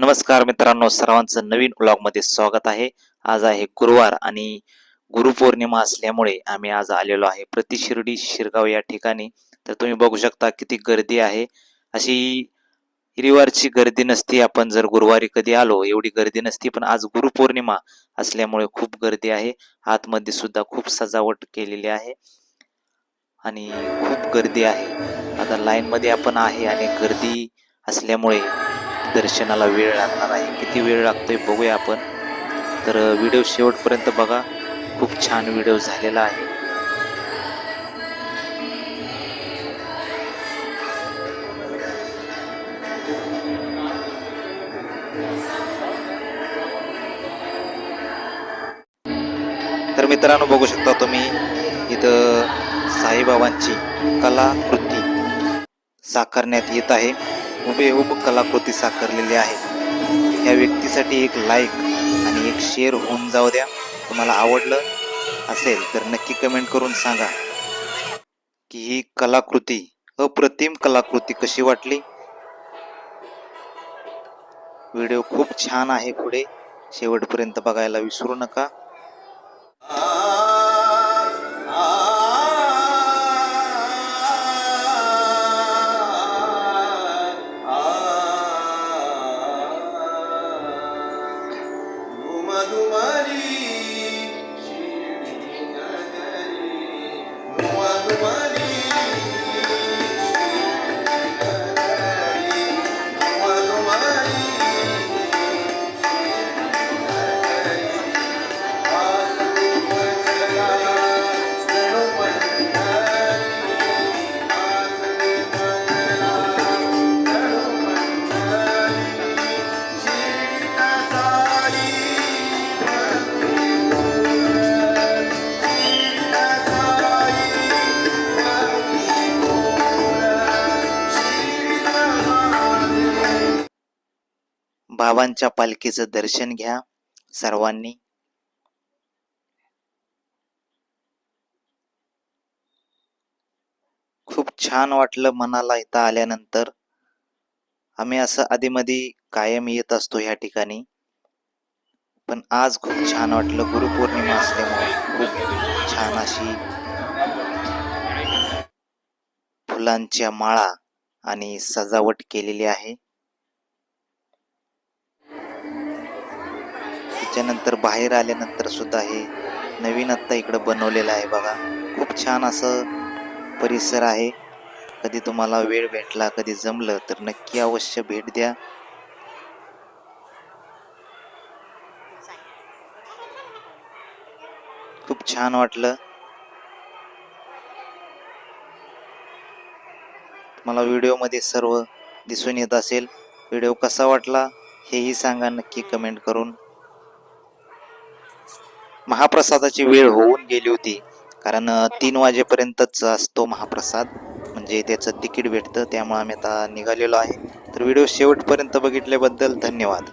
नमस्कार मित्रांनो सर्वांचं नवीन ब्लॉगमध्ये स्वागत आहे. आज आहे गुरुवार आणि गुरुपौर्णिमा असल्यामुळे आम्ही आज आलेलो आहे प्रति शिर्डी शिरगाव या ठिकाणी. तर तुम्ही बघू शकता किती गर्दी आहे. अशी रविवारची गर्दी नसती आपण जर गुरुवारी कधी आलो एवढी गर्दी नसती पण आज गुरुपौर्णिमा असल्यामुळे खूप गर्दी आहे. आतमध्ये सुद्धा खूप सजावट केलेली आहे आणि खूप गर्दी आहे. आता लाईनमध्ये आपण आहे आणि गर्दी असल्यामुळे दर्शनाला वेळ लागणार आहे. किती वेळ लागतोय बघूया आपण. तर व्हिडिओ शेवटपर्यंत बघा. खूप छान व्हिडिओ झालेला आहे. तर मित्रांनो बघू शकता तुम्ही इथं साईबाबांची कलाकृती साकारण्यात येत आहे. हुबेहूब कलाकृती साकारलेली आहे. या व्यक्तीसाठी एक लाईक आणि एक शेअर होऊन जाऊ द्या. तुम्हाला आवडलं असेल तर नक्की कमेंट करून सांगा. की ही कलाकृती अप्रतिम कलाकृती कशी वाटली? व्हिडिओ खूप छान आहे पुढे. शेवटपर्यंत बघायला विसरू नका. बाबांच्या पालखीचं दर्शन घ्या सर्वांनी. खूप छान वाटलं मनाला इथं आल्यानंतर. आम्ही असं आधीमध्ये कायम येत असतो ह्या ठिकाणी. पण आज खूप छान वाटलं. गुरुपौर्णिमा असल्यामुळे खूप छान अशी फुलांच्या माळा आणि सजावट केलेली आहे. त्याच्यानंतर बाहेर आल्यानंतर सुद्धा हे नवीन आत्ता इकडं बनवलेलं आहे बघा. खूप छान असं परिसर आहे. कधी तुम्हाला वेळ भेटला कधी जमलं तर नक्की अवश्य भेट द्या. खूप छान वाटलं. मला व्हिडिओमध्ये सर्व दिसून येत असेल. व्हिडिओ कसा वाटला हेही सांगा नक्की कमेंट करून. महाप्रसादाची वेळ होऊन गेली होती. कारण तीन वाजेपर्यंतच असतो महाप्रसाद. म्हणजे त्याचं तिकीट भेटतं त्यामुळे आम्ही आता निघालेलो आहे. तर व्हिडिओ शेवटपर्यंत बघितल्याबद्दल धन्यवाद.